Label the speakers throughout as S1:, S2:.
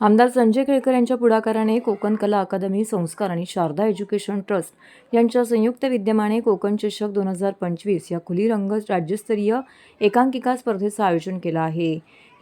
S1: आमदार संजय केळकर यांच्या पुढाकाराने कोकण कला अकादमी संस्कार आणि शारदा एज्युकेशन ट्रस्ट यांच्या संयुक्त विद्यमाने कोकण चषक दोन हजार पंचवीस या खुली रंग राज्यस्तरीय एकांकिका स्पर्धेचं आयोजन केलं आहे.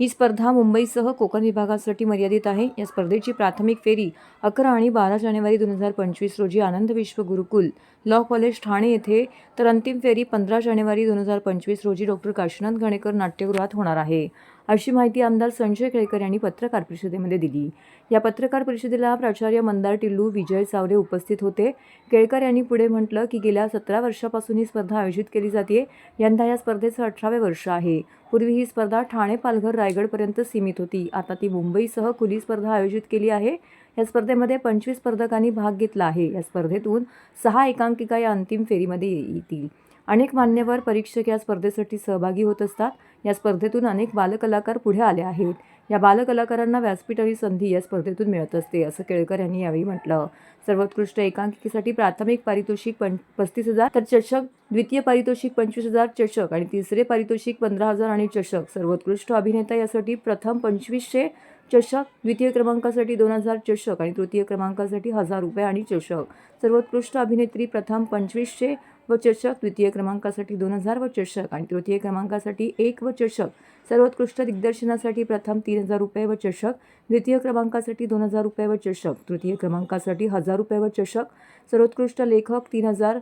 S1: ही स्पर्धा मुंबईसह कोकण विभागासाठी मर्यादित आहे. या स्पर्धेची प्राथमिक फेरी अकरा आणि बारा जानेवारी दोन हजार पंचवीस रोजी आनंद विश्व गुरुकुल लॉ कॉलेज ठाणे येथे तर अंतिम फेरी पंधरा जानेवारी दोन हजार पंचवीस रोजी डॉक्टर काशीनाथ गणेकर नाट्यगृहात होणार आहे. अशी माहिती आमदार संजय केळकर यांनी पत्रकार परिषदेमध्ये दिली. या पत्रकार परिषदेला प्राचार्य मंदार टिल्लू विजय चावरे उपस्थित होते. केळकर यांनी पुढे म्हटलं की गेल्या सतरा वर्षापासून ही स्पर्धा आयोजित केली जाते. यंदा या स्पर्धेचं अठरावे वर्ष आहे. पूर्वी ही स्पर्धा ठाणे पालघर रायगडपर्यंत सीमित होती. आता ती मुंबईसह खुली स्पर्धा आयोजित केली आहे. या स्पर्धेमध्ये पंचवीस स्पर्धकांनी भाग घेतला आहे. या स्पर्धेतून सहा एकांकिका या अंतिम फेरीमध्ये येतील. अनेक मान्यवर परीक्षक या स्पर्धेसाठी सहभागी होत असतात. या स्पर्धेतून अनेक बालकलाकार पुढे आले आहेत. या बालकलाकारांना व्यासपीठ आणि संधी या स्पर्धेतून मिळत असते असं केळकर यांनी यावेळी म्हटलं. सर्वोत्कृष्ट एकांकिकेसाठी प्राथमिक पारितोषिक पं पस्तीस हजार तर चषक द्वितीय पारितोषिक पंचवीस हजार चषक आणि तिसरे पारितोषिक पंधरा हजार आणि चषक. सर्वोत्कृष्ट अभिनेता यासाठी प्रथम पंचवीसशे चषक द्वितीय क्रमांकासाठी दोन हजार चषक आणि तृतीय क्रमांकासाठी हजार रुपये आणि चषक. सर्वोत्कृष्ट अभिनेत्री प्रथम पंचवीसशे व चषक द्वितीय क्रमांकासाठी दोन हजार व चषक आणि तृतीय क्रमांकासाठी एक व चषक सर्वोत्कृष्ट दिग्दर्शनासाठी प्रथम तीन हजार रुपये व चषक द्वितीय क्रमांकासाठी दोन हजार रुपये व चषक तृतीय क्रमांकासाठी हजार रुपये व चषक सर्वोत्कृष्ट लेखक तीन हजार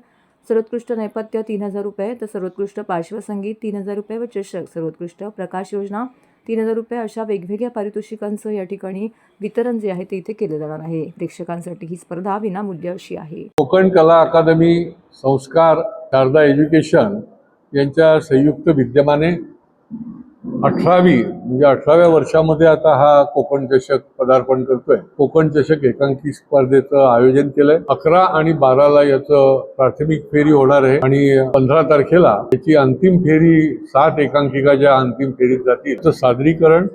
S1: सर्वोत्कृष्ट नेपथ्य तीन हजार रुपये तर सर्वोत्कृष्ट पार्श्वसंगीत तीन हजार रुपये व चषक सर्वोत्कृष्ट प्रकाश योजना तीन हजार रुपये अशा वेगवेगळ्या पारितोषिकांचं या ठिकाणी वितरण जे आहे ते इथे केलं जाणार आहे. प्रेक्षकांसाठी ही स्पर्धा विनामूल्य अशी आहे.
S2: कोकण कला अकादमी संस्कार शारदा एज्युकेशन यांच्या संयुक्त विद्यमाने अठरावी म्हणजे अठराव्या वर्षामध्ये आता हा कोकण चषक पदार्पण करतोय. कोकण चषक एकांकी स्पर्धेचं आयोजन केलंय. अकरा आणि बाराला याचं प्राथमिक फेरी होणार आहे आणि पंधरा तारखेला याची अंतिम फेरी सात एकांकिका ज्या अंतिम फेरीत जातील त्याचं सादरीकरण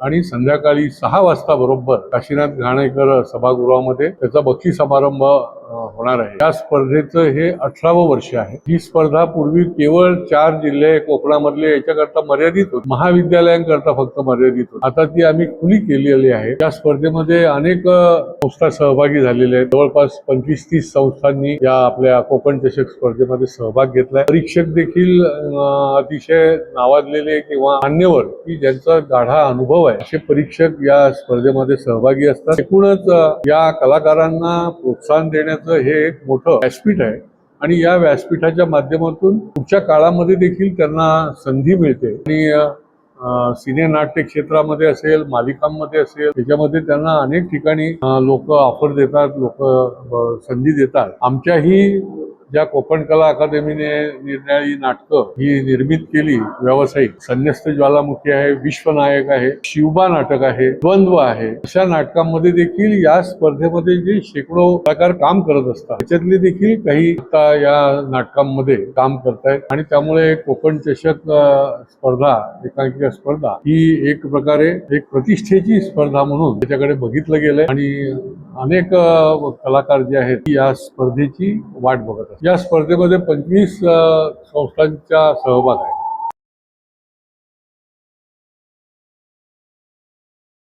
S2: आणि संध्याकाळी सहा वाजता बरोबर काशीनाथ घाणेकर सभागृहामध्ये त्याचा बक्षी समारंभ होणार आहे. या स्पर्धेचं हे अठरावं वर्ष आहे. ही स्पर्धा पूर्वी केवळ चार जिल्हे कोकणामधले याच्याकरता मर्यादित होती. महाविद्यालयांकरता फक्त मर्यादित होती. आता ती आम्ही खुली केलेली आहे. या स्पर्धेमध्ये अनेक संस्था सहभागी झालेले आहेत. जवळपास पंचवीस तीस संस्थांनी या आपल्या कोकण चषक स्पर्धेमध्ये सहभाग घेतलाय. परीक्षक देखील अतिशय नावाजलेले किंवा मान्यवर की ज्यांचा गाढा अनुभव आहे असे परीक्षक या स्पर्धेमध्ये सहभागी असतात. एकूणच या कलाकारांना प्रोत्साहन देण्याचं हे एक मोठं व्यासपीठ आहे. आणि या व्यासपीठाच्या माध्यमातून पुढच्या काळामध्ये देखील त्यांना संधी मिळते. आणि सिने नाट्य क्षेत्रामध्ये असेल मालिकांमध्ये असेल त्याच्यामध्ये त्यांना अनेक ठिकाणी लोक ऑफर देतात लोक संधी देतात. आमच्याही ज्या कोकण कला अकादमीने निरनिराळी नाटकं ही निर्मित केली व्यावसायिक संन्यस्त ज्वालामुखी आहे विश्वनायक आहे शिवबा नाटक आहे द्वंद्व आहे अशा नाटकांमध्ये देखील या स्पर्धेमध्ये जे शेकडो कलाकार काम करत असतात त्याच्यातले देखील काही आता या नाटकांमध्ये काम करतायत. आणि त्यामुळे कोकण चषक स्पर्धा एकांकिका स्पर्धा ही एक प्रकारे एक प्रतिष्ठेची स्पर्धा म्हणून त्याच्याकडे बघितलं गेलंय. आणि अनेक कलाकार जे आहेत ती या स्पर्धेची वाट बघत असतात. या स्पर्धेमध्ये पंचवीस संस्थांचा सहभाग आहे